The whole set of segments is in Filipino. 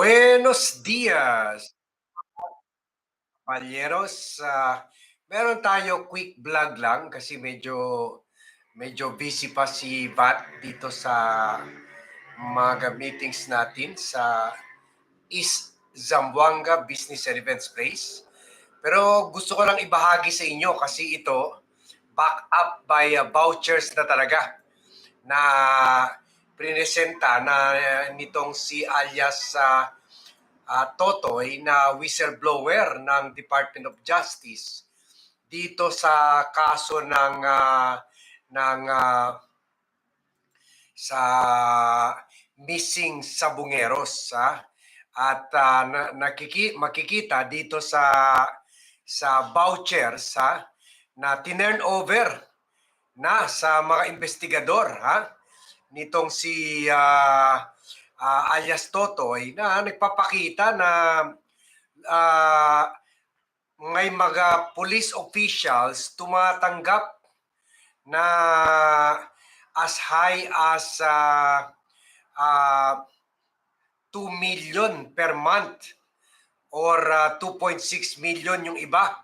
Buenos dias, Palyeros. Ah, meron tayo quick vlog lang kasi medyo medyo busy pa si Vat dito sa mga meetings natin sa East Zamboanga Business and Events Place. Pero gusto ko lang ibahagi sa inyo kasi ito back up by uh, vouchers na talaga na prinesenta na uh, nitong si alias sa uh, Totoy na whistleblower ng Department of Justice dito sa kaso ng uh, ng uh, sa missing sabungeros ha? at uh, na, nakiki, makikita dito sa sa vouchers ha na tinurn over na sa mga investigador ha nitong si uh, uh, alias Totoy na nagpapakita na uh, may mga police officials tumatanggap na as high as uh, uh, 2 million per month or uh, 2.6 million yung iba.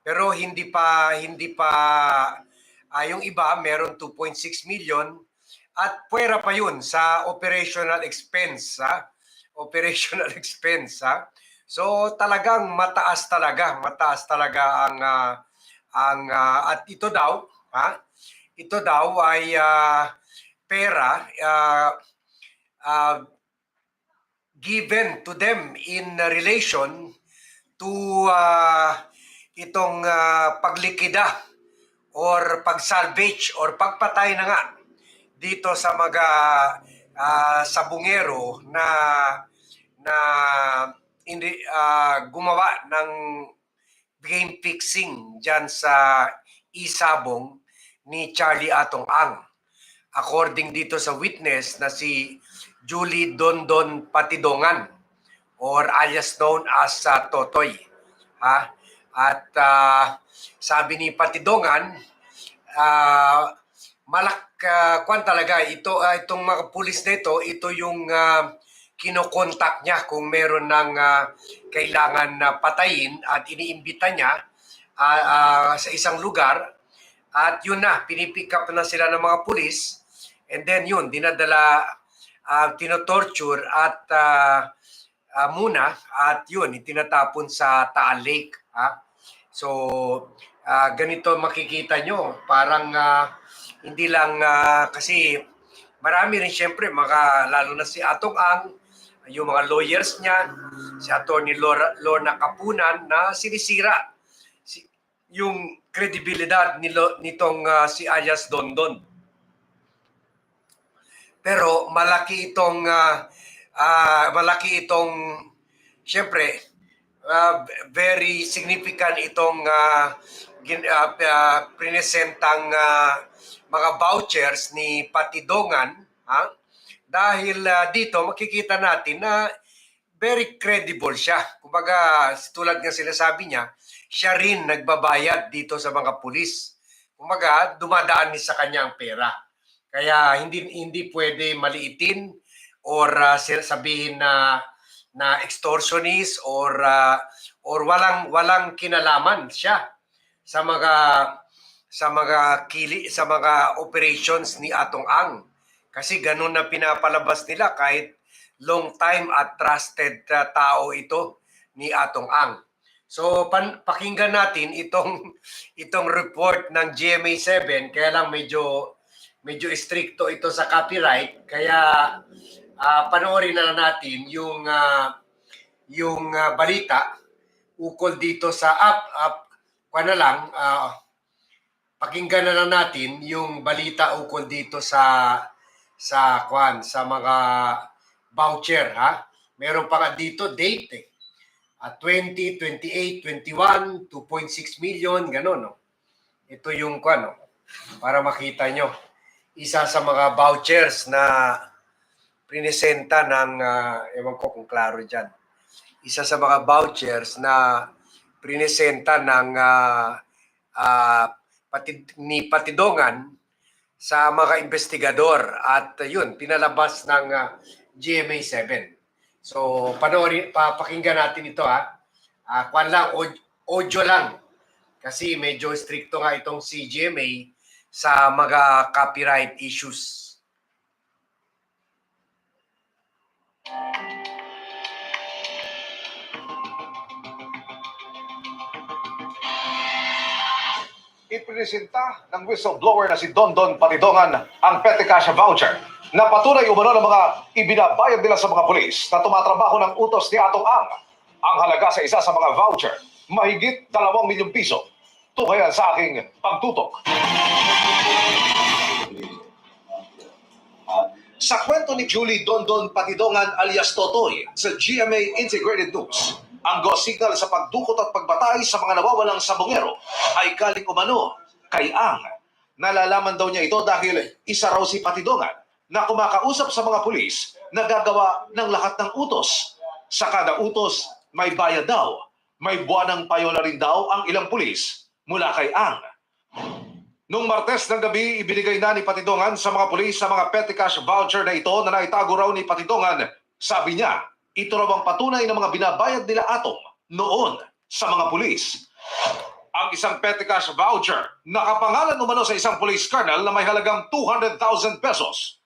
Pero hindi pa hindi pa uh, yung iba meron 2.6 million at puwera pa yun sa operational expense ha? operational expense ha? so talagang mataas talaga mataas talaga ang uh, ang uh, at ito daw ha ito daw ay uh, pera uh, uh, given to them in relation to uh, itong uh, paglikida or pagsalvage or pagpatay na nga dito sa mga uh, sabungero na na hindi uh, gumawa ng game fixing diyan sa isabong ni Charlie Atong Ang. According dito sa witness na si Julie Dondon Patidongan or alias known as uh, Totoy. Ha? At uh, sabi ni Patidongan, uh, malak uh, kwan talaga ito uh, itong mga pulis nito ito yung uh, kinokontak niya kung meron ng uh, kailangan na patayin at iniimbita niya uh, uh, sa isang lugar. At yun na pinipick up na sila ng mga pulis. And then yun dinadala uh, tinotorture at uh, uh, muna. At yun itinatapon sa Taal Lake ha? So uh, ganito makikita nyo. Parang uh, hindi lang uh, kasi marami rin siyempre mga lalo na si Atong Ang yung mga lawyers niya si Attorney Lorna, Lorna Kapunan na sinisira si, yung kredibilidad ni, nitong uh, si Ayas Dondon. Pero malaki itong uh, uh, malaki itong siyempre uh, very significant itong uh, gin, uh, uh, prinesentang uh, mga vouchers ni Patidongan ha? dahil uh, dito makikita natin na very credible siya. Kumbaga, tulad ng sinasabi niya, siya rin nagbabayad dito sa mga pulis. Kumbaga, dumadaan ni sa kanya ang pera. Kaya hindi hindi pwede maliitin or uh, sabihin na na extortionist or uh, or walang walang kinalaman siya sa mga sa mga kili sa mga operations ni Atong Ang. Kasi ganun na pinapalabas nila kahit long time at trusted tao ito ni Atong Ang. So pan, pakinggan natin itong itong report ng GMA7 kaya lang medyo medyo stricto ito sa copyright kaya uh, panoorin na lang natin yung uh, yung uh, balita ukol dito sa app app kwa na lang uh, pakinggan na lang natin yung balita ukol dito sa sa kwan sa mga voucher ha. Meron pa nga dito date eh. At 20, 28, 21, 2.6 million, gano'n no. Ito yung kwan no. Para makita nyo. Isa sa mga vouchers na prinesenta ng, uh, ewan ko kung klaro dyan. Isa sa mga vouchers na prinesenta ng uh, uh, pati, ni Patidongan sa mga investigador at uh, yun, pinalabas ng uh, GMA 7. So, panoorin, papakinggan natin ito ha. Ah, kwan lang, aud- audio lang. Kasi medyo stricto nga itong CGMA sa mga copyright issues. Ipresenta ng whistleblower na si Don Don Patidongan ang petty voucher na patunay umano ng mga ibinabayad nila sa mga pulis na tumatrabaho ng utos ni Atong Ang. Ang halaga sa isa sa mga voucher, mahigit 2 milyong piso. Tukayan sa aking pagtutok. Sa kwento ni Julie Dondon Patidongan alias Totoy sa GMA Integrated News, ang go signal sa pagdukot at pagbatay sa mga nawawalang sabongero ay galing kay Ang. Nalalaman daw niya ito dahil isa raw si Patidongan na kumakausap sa mga pulis na gagawa ng lahat ng utos. Sa kada utos, may bayad daw. May buwanang payola rin daw ang ilang pulis mula kay Ang. Nung Martes ng gabi, ibinigay na ni Patidongan sa mga pulis sa mga petty cash voucher na ito na naitago raw ni Patidongan. Sabi niya, ito raw ang patunay ng mga binabayad nila Atong noon sa mga pulis. Ang isang petty cash voucher, nakapangalan umano sa isang police colonel na may halagang 200,000 pesos.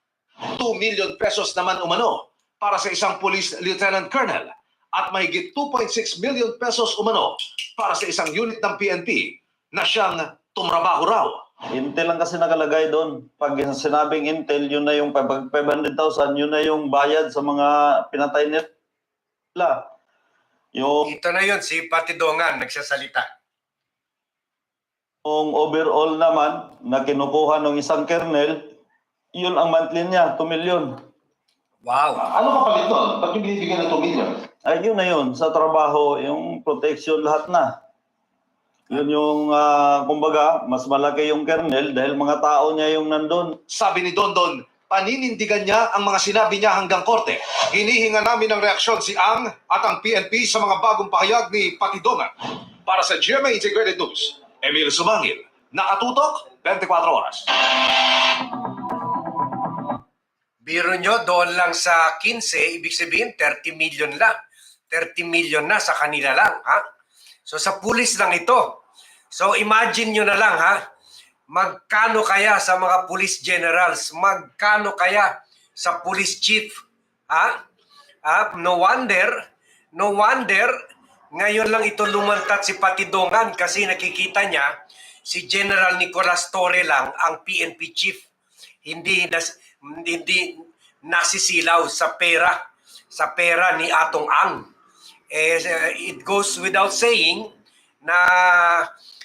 2 million pesos naman umano para sa isang police lieutenant colonel at mahigit 2.6 million pesos umano para sa isang unit ng PNP na siyang tumrabaho raw. Intel lang kasi nakalagay doon. Pag sinabing Intel, yun na yung pag 500,000, yun na yung bayad sa mga pinatay nila. Yung, Ito na yun, si Patidongan nagsasalita. yung overall naman na kinukuha ng isang kernel, yun ang monthly niya, 2 million. Wow. Ano kapalit nun? Ba't yung binibigyan ng 2 million? Ay, yun na yun. Sa trabaho, yung protection lahat na. Yun yung, ah, kumbaga, mas malaki yung kernel dahil mga tao niya yung nandun. Sabi ni Dondon, paninindigan niya ang mga sinabi niya hanggang korte. Hinihinga namin ng reaksyon si Ang at ang PNP sa mga bagong pahayag ni Patidongan. Para sa GMA Integrated News, Emil Sumangil, nakatutok 24 oras. Biro nyo, doon lang sa 15, ibig sabihin 30 million lang. 30 million na sa kanila lang, ha? So sa pulis lang ito. So imagine nyo na lang, ha? Magkano kaya sa mga police generals? Magkano kaya sa police chief? Ha? Ha? No wonder, no wonder, ngayon lang ito lumantat si Patidongan kasi nakikita niya si General Nicolas Torre lang ang PNP chief hindi nas, hindi nasisilaw sa pera sa pera ni Atong Ang. Eh, it goes without saying na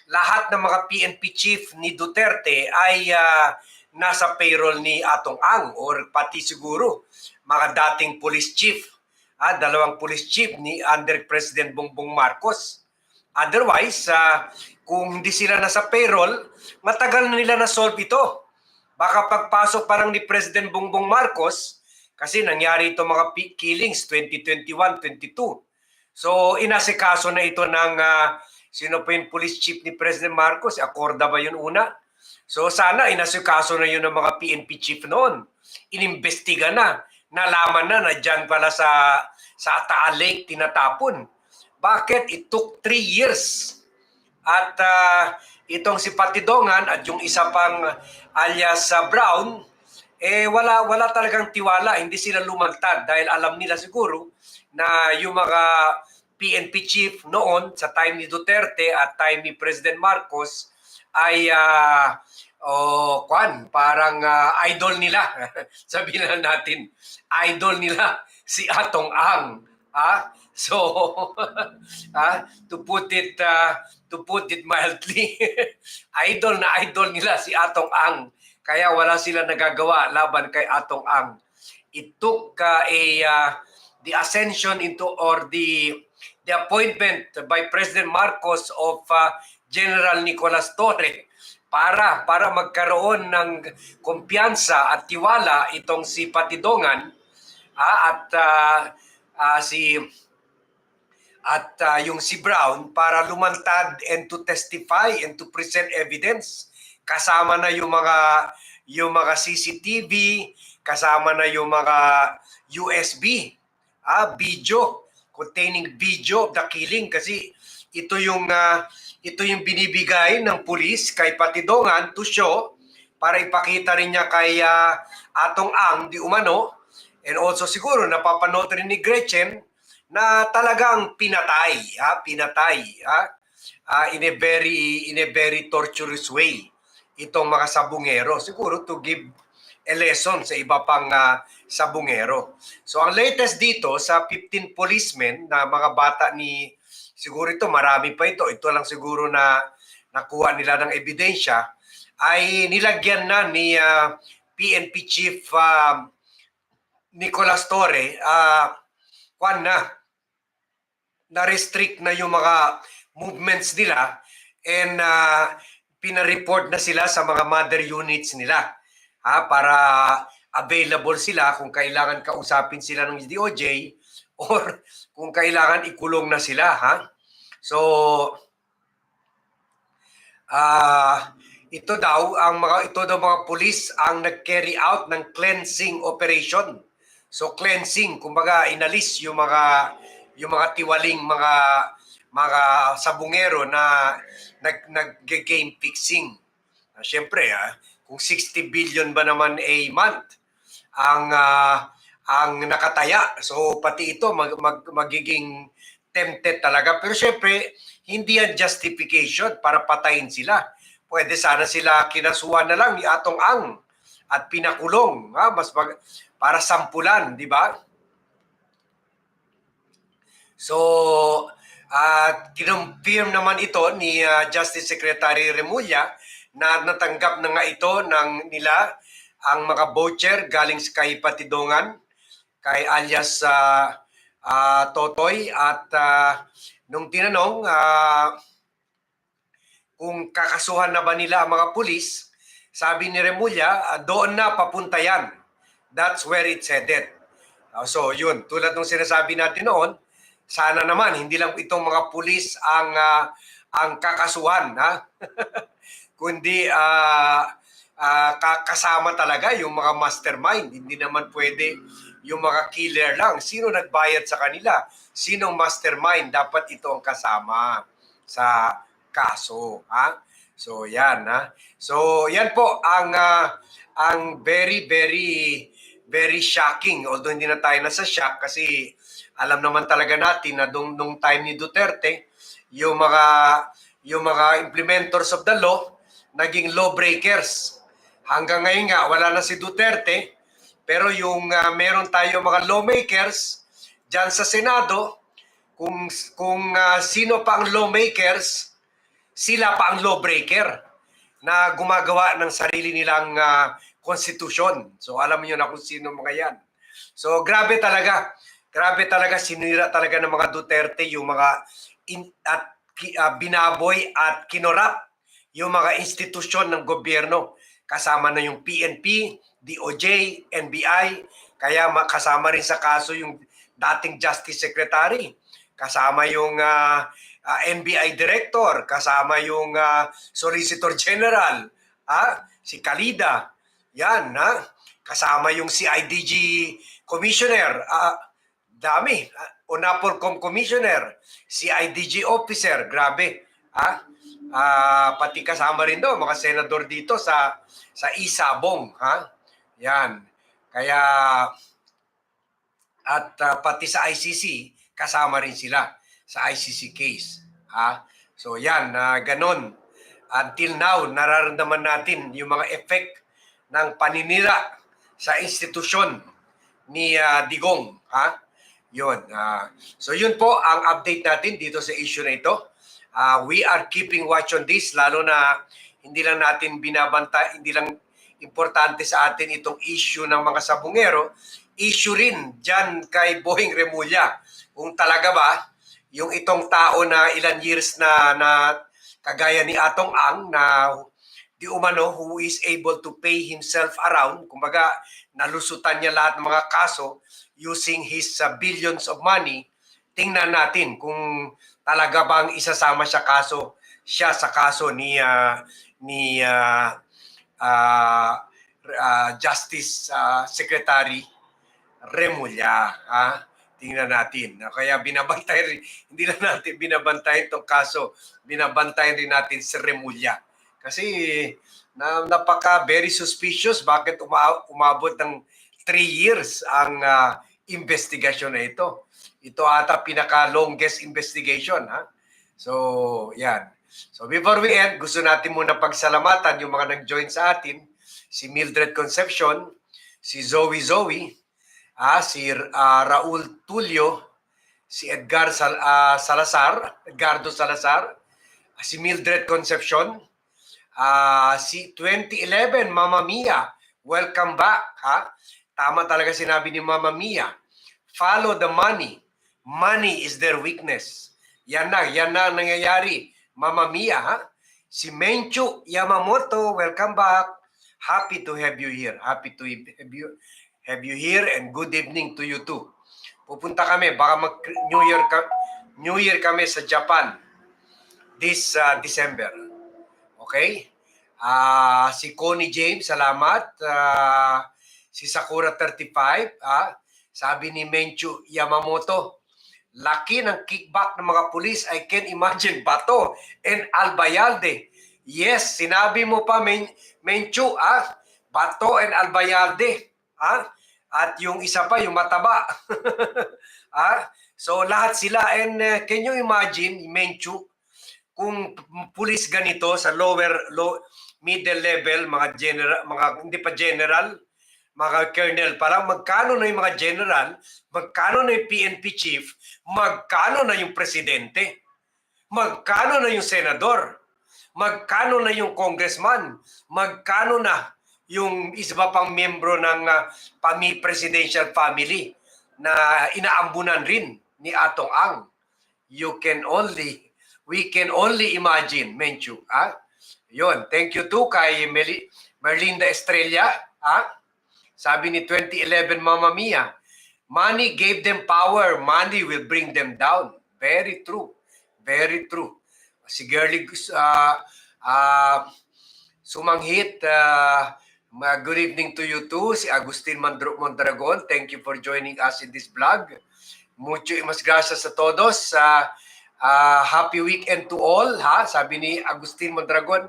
lahat ng mga PNP chief ni Duterte ay ah, nasa payroll ni Atong Ang or pati siguro mga dating police chief, ah, dalawang police chief ni under President Bongbong Marcos. Otherwise, ah, kung hindi sila nasa payroll, matagal na nila na-solve ito. Baka pagpasok parang ni President Bongbong Marcos, kasi nangyari ito mga killings 2021-22. So inasikaso na ito ng ah, sino pa yung police chief ni President Marcos? Acorda ba yun una? So sana inasikaso na yun ng mga PNP chief noon. Inimbestiga na. Nalaman na na dyan pala sa, sa Ataa Lake tinatapon. Bakit? It took three years. At ah, itong si Patidongan at yung isa pang alias ah, Brown, eh wala wala talagang tiwala, hindi sila lumantad dahil alam nila siguro na yung mga PNP chief noon sa time ni Duterte at time ni President Marcos ay ah, oh, kwan, parang ah, idol nila. Sabihin na natin, idol nila si Atong Ang. Ah, so ah, to put it ah, to put it mildly, idol na idol nila si Atong Ang. Kaya wala sila nagagawa laban kay Atong Ang. It took ah, a ah, the ascension into or the the appointment by President Marcos of ah, General Nicolas Torre para para magkaroon ng kumpiyansa at tiwala itong si Patidongan ah, at ah, ah, si at ah, yung si Brown para lumantad and to testify and to present evidence. Kasama na yung mga yung mga CCTV kasama na yung mga USB ah, video containing video of the killing kasi ito yung ah, ito yung binibigay ng pulis kay Patidongan to show para ipakita rin niya kay ah, Atong Ang di umano and also siguro napapanood rin ni Gretchen na talagang pinatay, ha? pinatay, ha? Ah, in a very in a very torturous way itong mga sabungero siguro to give a lesson sa iba pang ah, sabungero. So ang latest dito sa 15 policemen na mga bata ni siguro ito marami pa ito. Ito lang siguro na nakuha nila ng ebidensya ay nilagyan na ni ah, PNP Chief ah, Nicolas Torre ah kwan na na-restrict na yung mga movements nila and uh, pinareport na sila sa mga mother units nila ha, para available sila kung kailangan kausapin sila ng DOJ or kung kailangan ikulong na sila ha. So ah ito daw ang mga ito daw mga pulis ang nag-carry out ng cleansing operation. So cleansing kumbaga inalis yung mga yung mga tiwaling mga mga sabungero na nag nag-game fixing. Uh, Siyempre, ah, kung 60 billion ba naman a month ang ah, ang nakataya. So pati ito mag, mag, magiging tempted talaga. Pero siyempre, hindi yan justification para patayin sila. Pwede sana sila kinasuhan na lang ni Atong Ang at pinakulong, ha? mas mag, para sampulan, di ba? So, at kinumpirm naman ito ni ah, Justice Secretary Remulla na natanggap na nga ito ng nila ang mga voucher galing kay Patidongan, kay alias ah, ah, Totoy at ah, nung tinanong ah, kung kakasuhan na ba nila ang mga pulis, sabi ni Remulla, ah, doon na papunta yan. That's where it's headed. Ah, so yun, tulad ng sinasabi natin noon, sana naman hindi lang itong mga pulis ang ah, ang kakasuhan ha kundi ah, ka- kasama talaga yung mga mastermind. Hindi naman pwede yung mga killer lang. Sino nagbayad sa kanila? Sinong mastermind? Dapat ito ang kasama sa kaso ha? So yan ha? So yan po ang ah, ang very very very shocking. Although hindi na tayo nasa shock kasi alam naman talaga natin na nung, nung time ni Duterte, yung mga yung mga implementors of the law naging law breakers. Hanggang ngayon nga wala na si Duterte, pero yung ah, meron tayo mga lawmakers diyan sa Senado, kung kung ah, sino pa ang lawmakers, sila pa ang lawbreaker na gumagawa ng sarili nilang ah, konstitusyon. So alam niyo na kung sino mga yan. So grabe talaga. Grabe talaga sinira talaga ng mga Duterte yung mga in, at ah, binaboy at kinorap yung mga institusyon ng gobyerno kasama na yung PNP, DOJ, NBI, kaya ma- kasama rin sa kaso yung dating Justice Secretary, kasama yung ah, ah, NBI Director, kasama yung ah, Solicitor General, ah, si Kalida, yan, ha? kasama yung CIDG Commissioner, ah, dami. Unapolcom Commissioner, CIDG Officer, grabe. Ha? Ah, pati kasama rin daw mga senador dito sa sa Isabong, ha? Yan. Kaya at ah, pati sa ICC kasama rin sila sa ICC case, ha? So yan, na ganon. Until now, nararamdaman natin yung mga effect ng paninira sa institusyon ni ah, Digong, ha? Yun. ah, so yun po ang update natin dito sa issue na ito. Ah, we are keeping watch on this lalo na hindi lang natin binabanta, hindi lang importante sa atin itong issue ng mga sabungero, issue rin dyan kay Boeing Remulla. Kung talaga ba, yung itong tao na ilan years na, na kagaya ni Atong Ang na di umano who is able to pay himself around, kumbaga nalusutan niya lahat ng mga kaso using his uh, billions of money, tingnan natin kung talaga bang isasama siya kaso siya sa kaso ni ah, ni ah, ah, ah, Justice ah, Secretary Remulla. ah. tingnan natin. Na Kaya binabantay rin, hindi lang natin binabantayan itong kaso, binabantayan rin natin si Remulla. Kasi na, napaka very suspicious bakit uma, umabot ng three years ang ah, investigasyon na ito. Ito ata pinaka-longest investigation. Ha? So, yan. So before we end, gusto natin muna pagsalamatan yung mga nag-join sa atin. Si Mildred Concepcion, si Zoe Zoe, ah, si ah, Raul Tulio, si Edgar Sal- ah, Salazar, Edgardo Salazar, ah, si Mildred Concepcion, ah, si 2011 Mama Mia, welcome back. Ha? Tama talaga sinabi ni Mama Mia. Follow the money. Money is their weakness. Yan na, yan na ang nangyayari. Mama Mia, ha? Si Menchu Yamamoto, welcome back. Happy to have you here. Happy to have you, have you here and good evening to you too. Pupunta kami, baka mag New Year ka, New Year kami sa Japan this uh, December. Okay? Ah, si Connie James, salamat. Ah, si Sakura 35, ah, sabi ni Menchu Yamamoto, laki ng kickback ng mga pulis. I can imagine Bato and Albayalde. Yes, sinabi mo pa, Men Menchu, ah, Bato and Albayalde. Ah, at yung isa pa, yung mataba. ah, so lahat sila. And uh, can you imagine, Menchu, kung pulis ganito sa lower, low, middle level, mga general, mga hindi pa general, mga colonel, parang magkano na yung mga general, magkano na yung PNP chief, magkano na yung presidente, magkano na yung senador, magkano na yung congressman, magkano na yung isa pa pang membro ng uh, presidential family na inaambunan rin ni Atong Ang. You can only, we can only imagine, Menchu. Ah? Yun, thank you too kay Meli, Merlinda Estrella. Ah? Sabi ni 2011 Mama Mia, money gave them power, money will bring them down. Very true. Very true. Si Girly uh, uh, sumanghit, uh, good evening to you too. Si Agustin Mandro- Mondragon, thank you for joining us in this vlog. Mucho mas gracias a todos. Uh, uh, happy weekend to all, ha? Sabi ni Agustin Mondragon.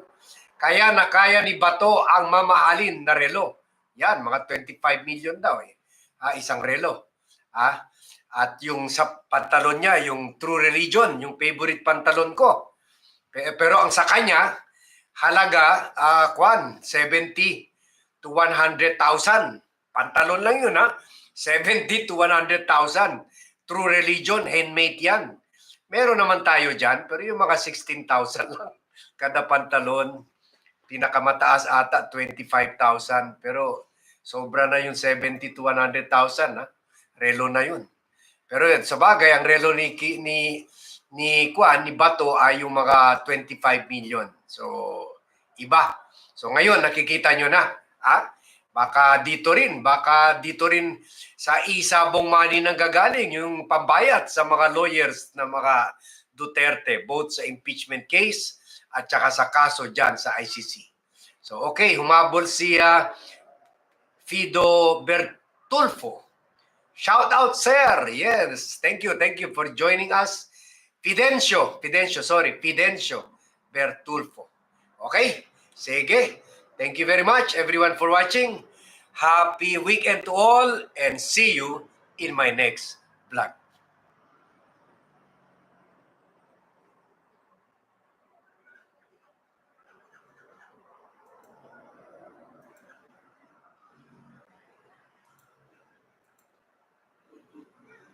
Kaya na kaya ni Bato ang mamahalin na relo. Yan, mga 25 million daw eh. Ah, isang relo. Ah, at yung sa pantalon niya, yung True Religion, yung favorite pantalon ko. Pe- Pero ang sa kanya, halaga, ah, kwan, 70 to 100,000. Pantalon lang yun ha. 70 to 100,000. True Religion, handmade yan. Meron naman tayo dyan, pero yung mga 16,000 lang kada pantalon. Pinakamataas ata 25,000 pero sobra na yung 70 to 100,000 ha. Relo na yun. Pero yun, sa bagay, ang relo ni, ni, ni Kwan, ni Bato ay yung mga 25 million. So, iba. So ngayon, nakikita nyo na. Ha? Baka dito rin, baka dito rin sa isabong money nang gagaling yung pambayat sa mga lawyers na mga Duterte, both sa impeachment case at saka sa kaso dyan sa ICC. So okay, humabol si ah, Fido Bertulfo. Shout out, sir. Yes, thank you. Thank you for joining us. Fidencio, Fidencio, sorry, Fidencio Bertulfo. Okay? Sige. Thank you very much, everyone, for watching. Happy weekend to all and see you in my next vlog.